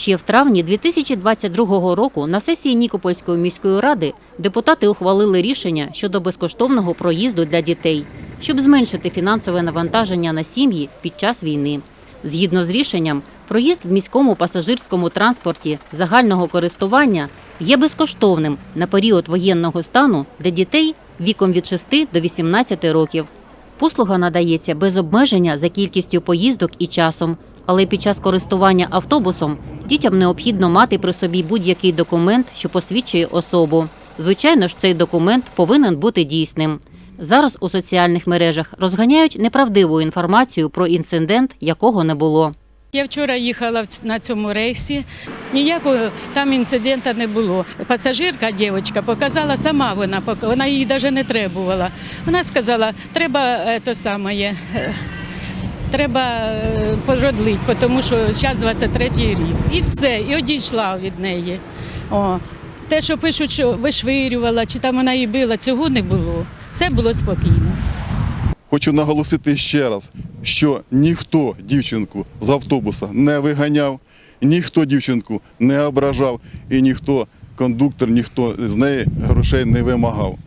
Ще в травні 2022 року на сесії Нікопольської міської ради депутати ухвалили рішення щодо безкоштовного проїзду для дітей, щоб зменшити фінансове навантаження на сім'ї під час війни. Згідно з рішенням, проїзд в міському пасажирському транспорті загального користування є безкоштовним на період воєнного стану для дітей віком від 6 до 18 років. Послуга надається без обмеження за кількістю поїздок і часом, але під час користування автобусом дітям необхідно мати при собі будь-який документ, що посвідчує особу. Звичайно ж, цей документ повинен бути дійсним. Зараз у соціальних мережах розганяють неправдиву інформацію про інцидент, якого не було. Я вчора їхала на цьому рейсі. Ніякого там інциденту не було. Пасажирка, дівчинка, показала сама вона, вона її навіть не требувала. Вона сказала, треба е, то саме, е, треба е, породлити, тому що зараз 23-й рік. І все, і одійшла від неї. О. Те, що пишуть, що вишвирювала, чи там вона її била, цього не було. Все було спокійно. Хочу наголосити ще раз, що ніхто дівчинку з автобуса не виганяв, ніхто дівчинку не ображав і ніхто, кондуктор, ніхто з неї грошей не вимагав.